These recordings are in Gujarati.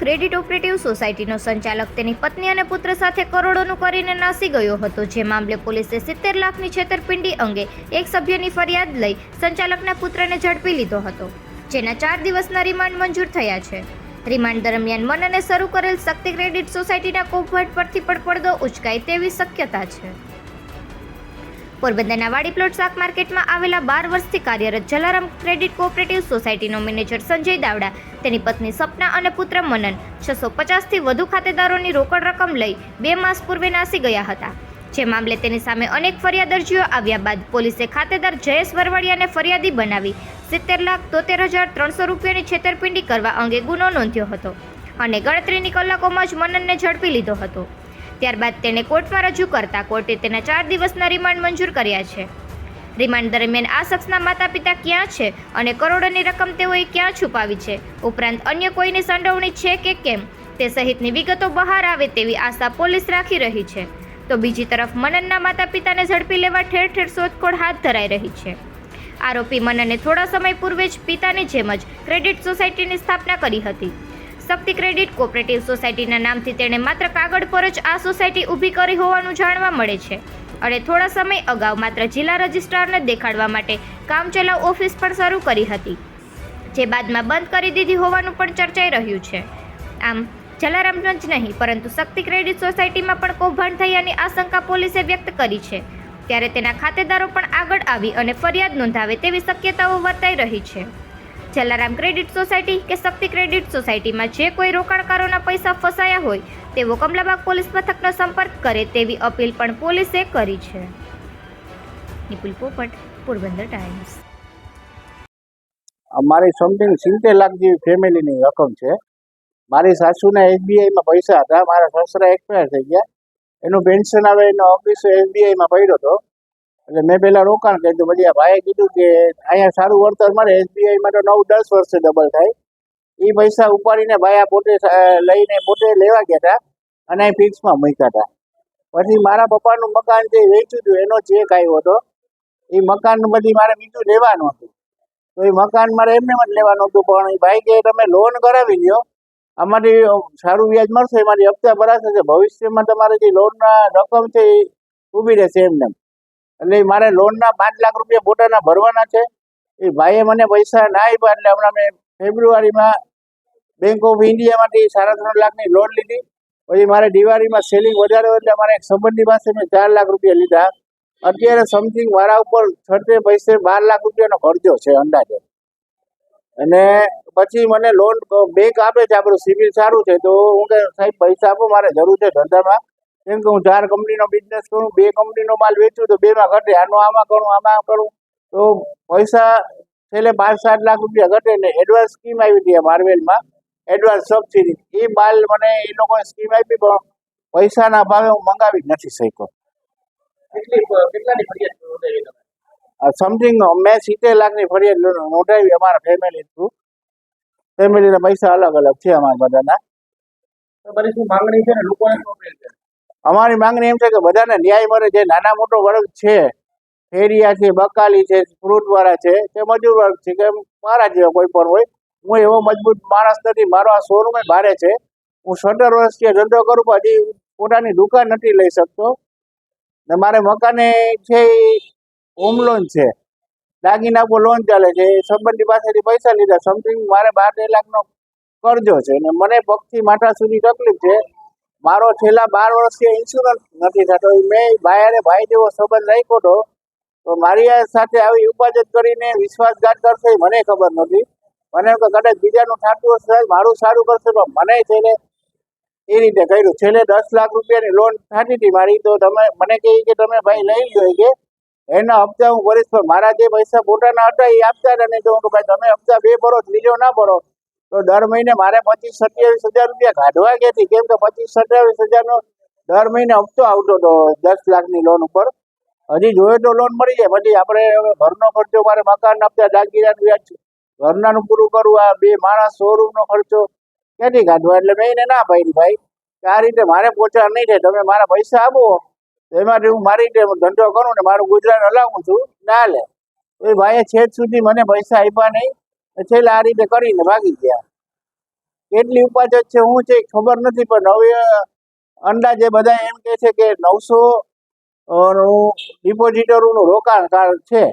ક્રેડિટ ઓપરેટિવ સોસાયટીનો સંચાલક તેની પત્ની અને પુત્ર સાથે કરોડોનું કરીને નાસી ગયો હતો, જે મામલે પોલીસે સિત્તેર લાખની છેતરપિંડી અંગે એક સભ્યની ફરિયાદ લઈ સંચાલકના પુત્રને ઝડપી લીધો હતો, જેના ચાર દિવસના રિમાન્ડ મંજૂર થયા છે. રિમાન્ડ દરમિયાન મનને શરૂ કરેલ શક્તિ ક્રેડિટ સોસાયટીના કૌભાંડ પરથી પણ પડદો ઉચકાય તેવી શક્યતા છે. પોરબંદરના વાડી પ્લોટ શાક માર્કેટમાં આવેલા બાર વર્ષથી કાર્યરત જલારામ ક્રેડિટ કોઓપરેટિવ સોસાયટીનો મેનેજર સંજય દાવડા, તેની પત્ની સપના અને પુત્ર મનન છસો પચાસથી વધુ ખાતેદારોની રોકડ રકમ લઈ બે માસ પૂર્વે નાસી ગયા હતા. જે મામલે તેની સામે અનેક ફરિયાદ અરજીઓ આવ્યા બાદ પોલીસે ખાતેદાર જયેશ વરવાડિયાને ફરિયાદી બનાવી સિત્તેર લાખ તોતેર હજાર ત્રણસો રૂપિયાની છેતરપિંડી કરવા અંગે ગુનો નોંધ્યો હતો અને ગણતરીની કલાકોમાં જ મનનને ઝડપી લીધો હતો. ત્યારબાદ તેને કોર્ટમાં રજૂ કરતા કોર્ટે તેના ચાર દિવસના રિમાન્ડ મંજૂર કર્યા છે. રિમાન્ડ દરમિયાન આ શખ્સના માતા પિતા ક્યાં છે અને કરોડોની રકમ તેઓએ ક્યાં છુપાવી છે? ઉપરાંત અન્ય કોઈની સંડોવણી છે કે કેમ? તે સહિતની વિગતો બહાર આવે તેવી આશા પોલીસ રાખી રહી છે. તો બીજી તરફ મનનના માતા પિતાને ઝડપી લેવા ઠેર ઠેર શોધખોળ હાથ ધરાઈ રહી છે. આરોપી મનને થોડા સમય પૂર્વે જ પિતાની જેમ જ ક્રેડિટ સોસાયટીની સ્થાપના કરી હતી. શક્તિ ક્રેડિટ કોઓપરેટિવ સોસાયટીના નામથી તેણે માત્ર કાગળ પર જ આ સોસાયટી ઊભી કરી હોવાનું જાણવા મળે છે. અને થોડા સમય અગાઉ માત્ર જિલ્લા રજિસ્ટ્રારને દેખાડવા માટે કામચલાઉ ઓફિસ પણ શરૂ કરી હતી, જે બાદમાં બંધ કરી દીધી હોવાનું પણ ચર્ચાઈ રહ્યું છે. આમ, જલારામ જ નહીં, પરંતુ શક્તિ ક્રેડિટ સોસાયટીમાં પણ કૌભાંડ થયાની આશંકા પોલીસે વ્યક્ત કરી છે. ત્યારે તેના ખાતેદારો પણ આગળ આવી અને ફરિયાદ નોંધાવે તેવી શક્યતાઓ વર્તાઈ રહી છે. જલારામ ક્રેડિટ સોસાયટી કે શક્તિ ક્રેડિટ સોસાયટીમાં જે કોઈ રોકાણકારોના પૈસા ફસાયા હોય, તેવો કમલાબાગ પોલીસ મથકનો સંપર્ક કરે તેવી અપીલ પણ પોલીસે કરી છે. નિપુલ પોપટ, પોરબંદર ટાઈમ્સ અમારી સમથિંગ સિત્તેર લાખ જેવી ફેમિલીની રકમ છે. મારી સાસુના એસબીઆઈમાં પૈસા હતા, મારા સસરા એક્સપાયર થઈ ગયા. એનું પેન્શન આવે, એનો ઓફિસ એસબીઆઈમાં પડ્યો હતો. એટલે મેં પહેલાં રોકાણ કરી પછી આ ભાઈએ કીધું કે અહીંયા સારું વળતર મળે એસબીઆઈમાં તો નવ દસ વર્ષે ડબલ થાય. એ પૈસા ઉપાડીને ભાઈ આ પોતે લઈને પોતે લેવા ગયા હતા અને એ ફિક્સમાં મૂક્યા હતા. પછી મારા પપ્પાનું મકાન જે વેચ્યું હતું, એનો ચેક આવ્યો હતો. એ મકાન બધી મારે બીજું લેવાનું હતું. તો એ મકાન મારે એમને જ લેવાનું હતું, પણ એ ભાઈ કે તમે લોન કરાવી લ્યો. અમારી સારું વ્યાજ મળશે અમારી હપ્તા ભરાશે ભવિષ્યમાં તમારે જે લોનના રકમ છે એ ઊભી રહેશે એમને. એટલે મારે લોનના પાંચ લાખ રૂપિયા પોતાના ભરવાના છે. એ ભાઈએ મને પૈસા ના આપ્યા એટલે હમણાં મેં ફેબ્રુઆરીમાં બેંક ઓફ ઇન્ડિયામાંથી સાડા ત્રણ લાખની લોન લીધી. પછી મારે દિવાળીમાં સેલિંગ વધારે એટલે મારે એક સંબંધી પાસે મેં ચાર લાખ રૂપિયા લીધા. અત્યારે સમથિંગ મારા ઉપર છઠ્ઠે પૈસે બાર લાખ રૂપિયાનો ખર્ચો છે અંદાજે. અને પછી મને લોન બેંક આપે છે, આપણું સિવિલ સારું છે, તો હું કે સાહેબ પૈસા આપો, મારે જરૂર છે ધંધામાં. કેમ કે હું ચાર કંપનીનો બિઝનેસ કરું બે કંપનીનો માલ વેચું તો બેમાં ઘટે આનો આમાં કરું આમાં કરું. તો પૈસા છેલ્લે પાંચ સાત લાખ રૂપિયા ઘટે ને એડવાન્સ સ્કીમ આવી હતી માર્વેલમાં એડવાન્સ સબસિડી એ માલ મને એ લોકોએ સ્કીમ આપી પણ પૈસાના ભાવે હું મંગાવી નથી શક્યો. સમથિંગ મેં સિત્તેર લાખની ફરિયાદ નોંધાવી અમારા ફેમિલી થ્રુ ફેમિલીના પૈસા અલગ અલગ છે અમારા બધાના. તમારી શું માંગણી છે ને લોકોને શું છે? અમારી માંગણી એમ છે કે બધાને ન્યાય મળે. જે નાના મોટો વર્ગ છે, ફેરિયા છે, બકાલી છે ફ્રૂટ વાળા છે, કે મજૂર વર્ગ છે, કે મારા જેવા કોઈ પણ હોય, હું એવો મજબૂત માણસ નથી. મારો આ શોરૂમ ભારે છે. હું સત્તર વર્ષથી ધંધો કરું પણ હજી પોતાની દુકાન નથી લઈ શકતો. ને મારે મકાને છે હોમ લોન છે. દાગીના પર લોન ચાલે છે. સંબંધી પાસેથી પૈસા લીધા. સમથિંગ મારે બાર તેર લાખનો કરજો છે. ને મને પગથી માથા સુધી તકલીફ છે. મારો છેલ્લા બાર વર્ષથી ઇન્સ્યોરન્સ નથી થતો. મેં ભાઈ અને ભાઈ જેવો સંબંધ રાખ્યો હતો. તો મારી સાથે આવી ઉપાજત કરીને વિશ્વાસઘાત કરશે મને ખબર નથી. મને કદાચ બીજાનું થતું હશે સાહેબ મારું સારું કરશે પણ મને છેલ્લે એ રીતે કર્યું. છેલ્લે દસ લાખ રૂપિયાની લોન થતી હતી મારી. તો તમે મને કહી કે તમે ભાઈ લઈ લો કે. એના હપ્તા હું ભરીશ પણ મારા જે પૈસા પોતાના હતા એ આપતા હતા નહીં તો હું કહું, ભાઈ તમે હપ્તા બે ભરો ત્રીજો ના ભરો. તો દર મહિને મારે પચીસ, સત્યાવીસ હજાર રૂપિયા કાઢવા ક્યાંથી કેમ કે પચીસ, સત્યાવીસ હજારનો દર મહિને હપ્તો આવતો હતો, દસ લાખની લોન ઉપર. હજી જોઈએ તો લોન મળી જાય. પછી આપણે ઘરનો ખર્ચો મારે મકાન આપતા દાગીરાનું વ્યાજ ઘરનાનું પૂરું કરવું આ બે માણસ શોરૂમનો ખર્ચો ક્યાંથી કાઢવા? એટલે મેં એને ના ભાઈ, કે આ રીતે મારે પહોંચવા નહીં થાય. તમે મારા પૈસા આપો, એમાંથી હું મારી રીતે ધંધો કરું ને મારું ગુજરાન હલાવું છું. ના લે. એ ભાઈએ છેદ સુધી મને પૈસા આપ્યા નહીં. છેલ્લે આ રીતે કરીને ભાગી ગયા. કેટલી ઉપાજત છે શું છે ખબર નથી, પણ હવે અંદાજે બધા એમ કે છે કે નવસો ડિપોઝિટરોનું રોકાણ છે.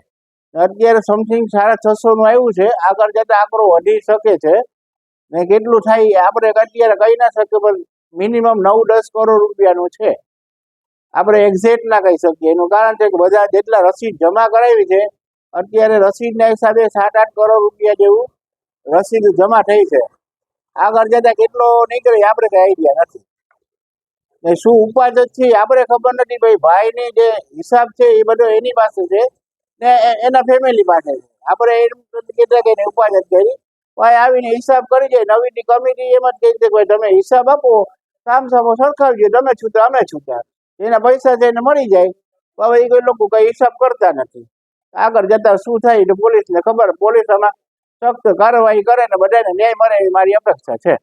અત્યારે સમથિંગ સાડા છસોનું આવ્યું છે, આગળ જતા આંકડો વધી શકે છે. ને કેટલું થાય આપણે અત્યારે કહી ના શકીએ, પણ મિનિમમ નવ, દસ કરોડ રૂપિયાનું છે. આપણે એક્ઝેક્ટ ના કહી શકીએ. એનું કારણ છે કે બધા જેટલા રસીદ જમા કરાવી છે અત્યારે રસીદના હિસાબે સાત આઠ કરોડ રૂપિયા જેવું રસીદ જમા થઈ છે. આગળ જતા કેટલો નીકળે આપણે કઈ આઈડિયા નથી. ને શું ઉપાજત છે આપણે ખબર નથી. ભાઈ, ભાઈની જે હિસાબ છે એ બધો એની પાસે છે ને એના ફેમિલી પાસે છે. આપણે એમ કહેતા કે એને કરી. ભાઈ, આવીને હિસાબ કરી જાય નવીની કમિટી એમ જ કહી દે ભાઈ, તમે હિસાબ આપો. સામ સામો સરખાવજો. તમે છૂટા, અમે છૂટા. એના પૈસા એને મળી જાય. હવે એ કોઈ લોકો કઈ હિસાબ કરતા નથી. આગળ જતા શું થાય એટલે પોલીસને ખબર. પોલીસ આમાં સખ્ત કાર્યવાહી કરે ને બધાને ન્યાય મળે એ મારી અપેક્ષા છે.